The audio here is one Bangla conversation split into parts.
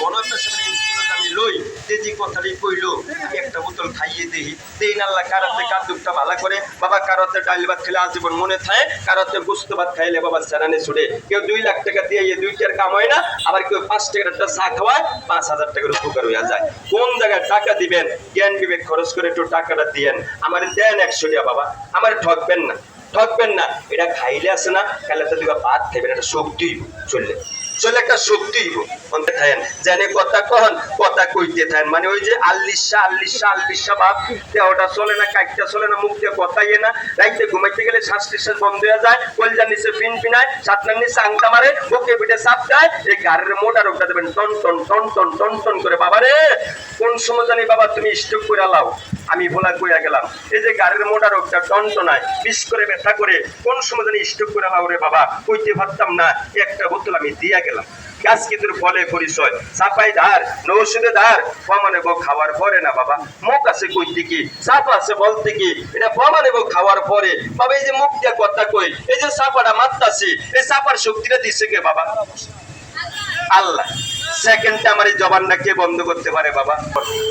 বড় একটা সেখানে ইন্স্যুরেন্স আমি লই, যে যে কথাটি কইলো, আমি একটা বোতল খাইয়ে দিই। দেই আল্লাহ কারাতে কান্দুকটা ভালো করে? বাবা কারাতে ডাল ভাত খেলে আজীবন মনে থাকে? কারাতে গুস্ত ভাত খাইলে বাবা সেরানে ছুড়ে কেউ দুই লাখ টাকা দিয়ে এই দুইটার কাম হয় না, আবার কেউ পাঁচ টাকার একটা চা খাওয়ায়, পাঁচ হাজার টাকার উপকার হইয়া যায়। কোন জায়গায় টাকা দিবেন? জ্ঞান বিবেক খরচ করে একটু টাকাটা দিয়েন। আমার দেন একশো টাকা, বাবা। আমার ঠকবেন না। ঠকবেন না। এটা খাইলে আসে না, খাইলে তো ভাত খাইবেন একটা শক্তি চললে। চলে একটা শক্তি জানে কথা কহন কথা কইতে থাকেন মানে ওই যে আল্লিশা আল্লিশা আল্লিশা ভাব দেহটা চলে না, কাইটটা চলে না, মুখ দিয়ে কথা ইয়ে না, রাইতে ঘুমাইতে গেলে শ্বাস নিঃশ্বাস বন্ধ হয়ে যায়, কলজার নিচে পিন পিনায় সাতনার নিচে আংটা মারে, বুকে পিঠে চাপ দেয় এই গাড়ির মোটা রোগটা দেবেন, টন টন টন টন টন টন করে বাবা রে কোন সময় জানি বাবা তুমি স্টক করে লাও, আমি ভোলা কইয়া গেলাম, এই যে গাড়ির মোটা রোগটা টনটনায় বিষ করে, ব্যথা করে, কোন সময় জানি স্টক করে লাও রে বাবা, কইতে পারতাম না, একটা বোতল আমি দিয়া গেলাম। গাছ কিন্তু ফলে পরিচয়। চাপাই ধার নৌষধে ধার কমানে গো খাওয়ার পরে না বাবা, মুখ আছে কইতে কি, চাপ আছে বলতে কি, এটা কমানে গো খাওয়ার পরে। বাবা, এই যে মুখ দিয়ে কথা কই, এই যে চাপাটা মারতাছি, এই চাপার শক্তিটা দিছে কে বাবা? আল্লাহ। সেকেন্ডটা আমার এই জবানটা কে বন্ধ করতে পারে বাবা?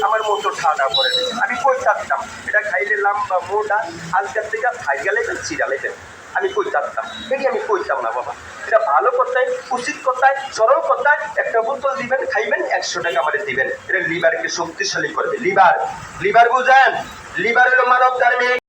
আমার মতো ঠাডা পড়ে আমি কই থাকতাম এটা খাইলে লাম্বা মোটা হালকার থেকে খাই গেলে চিরালে আমি কই থাকতাম এটি আমি কইতাম না বাবা। এটা ভালো কথায়, উচিত কথায়, সরল কথায় একটা বোতল দিবেন, খাইবেন, একশো টাকা আমাদের দিবেন। এটা লিভারকে শক্তিশালী করবে। লিভার লিভার বুঝেন? লিভার হলো মানব